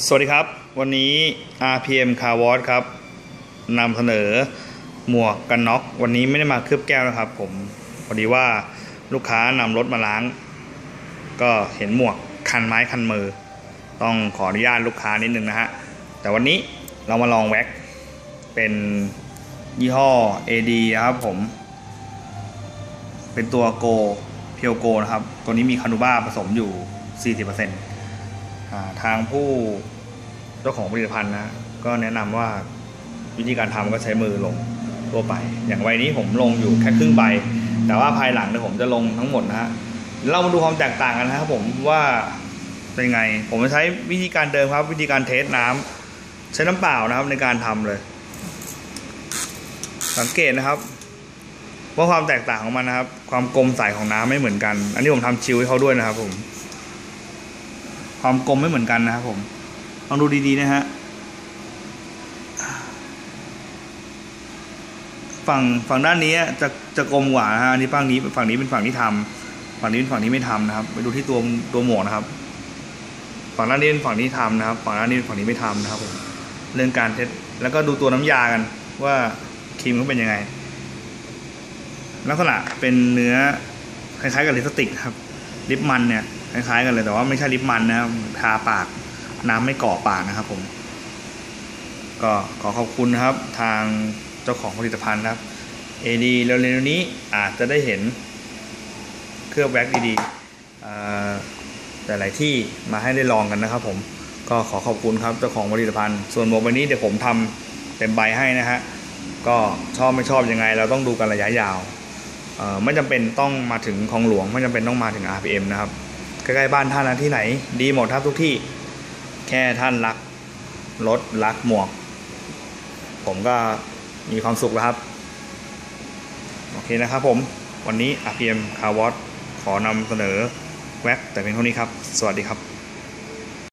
สวัสดีครับ วันนี้ RPM Car Wash ครับนำเสนอหมวกกันน็อกวันนี้ไม่ได้มาเคลือบแก้วนะครับ ผมพอดีว่าลูกค้านำรถมาล้าง ก็เห็นหมวกคันไม้คันมือ ต้องขออนุญาตลูกค้านิดนึงนะฮะ แต่วันนี้เรามาลองแว็ก เป็นยี่ห้อ AD นะครับผม เป็นตัวโกเพียวโกนะครับ ตัวนี้มีคานูบ้าผสมอยู่ 40%อ่า ทางผู้เจ้าของผลิตภัณฑ์นะก็แนะนำว่าวิธีการทำก็ใช้มือลงทั่วไป อย่างใบนี้ผมลงอยู่แค่ครึ่งใบ แต่ว่าภายหลังเนี่ยผมจะลงทั้งหมดนะฮะเรามาดูความแตกต่างกันนะครับผมว่าเป็นไง ผมจะใช้วิธีการเดิมครับ วิธีการเทสน้ำใช้น้ำเปล่านะครับในการทำเลย สังเกตนะครับว่าความแตกต่างของมันนะครับ ความกลมใสของน้ำไม่เหมือนกัน อันนี้ผมทำชิลให้เขาด้วยนะครับผม ความกลมไม่เหมือนกันนะครับผมลองดูดีๆนะฮะฝั่งฝั่งด้านนี้จะจะกลมกว่านะฮะอันนี้ฝั่งนี้ฝั่งนี้เป็นฝั่งที่ทำฝั่งนี้เป็นฝั่งที่ไม่ทำนะครับ ไปดูที่ตัวตัวหมวกนะครับ ฝั่งด้านนี้เป็นฝั่งที่ทำนะครับ ฝั่งด้านนี้เป็นฝั่งที่ไม่ทำนะครับผมเรื่องการเทสแล้วก็ดูตัวน้ำยากัน ว่าครีมเขาเป็นยังไง ลักษณะเป็นเนื้อคล้ายๆกับลิปสติกครับลิปมันเนี่ย คล้ายๆกันเลยแต่ว่าไม่ใช่ลิปมันนะครับทาปากน้ำไม่เกาะปากนะครับ ผม ก็ขอขอบคุณนะครับ ทางเจ้าของผลิตภัณฑ์ครับ AD เร็วๆนี้อาจจะได้เห็นเครื่องแว็กดีๆแต่หลายที่มาให้ได้ลองกันนะครับผมก็ขอขอบคุณครับเจ้าของผลิตภัณฑ์ ส่วนหมวกใบนี้เดี๋ยวผมทำเต็มใบให้นะฮะก็ชอบไม่ชอบยังไง เราต้องดูกันระยะยาวไม่จำเป็นต้องมาถึงคลองหลวง ไม่จำเป็นต้องมาถึง RPM นะครับ ใกล้ๆบ้านท่านที่ไหน ดีหมดครับทุกที่ แค่ท่านรักรถรักหมวก ผมก็มีความสุขแล้วครับ โอเคนะครับผม วันนี้ RPM Car Wash ขอนำเสนอแว็กแต่เพียงเท่านี้ครับ สวัสดีครับ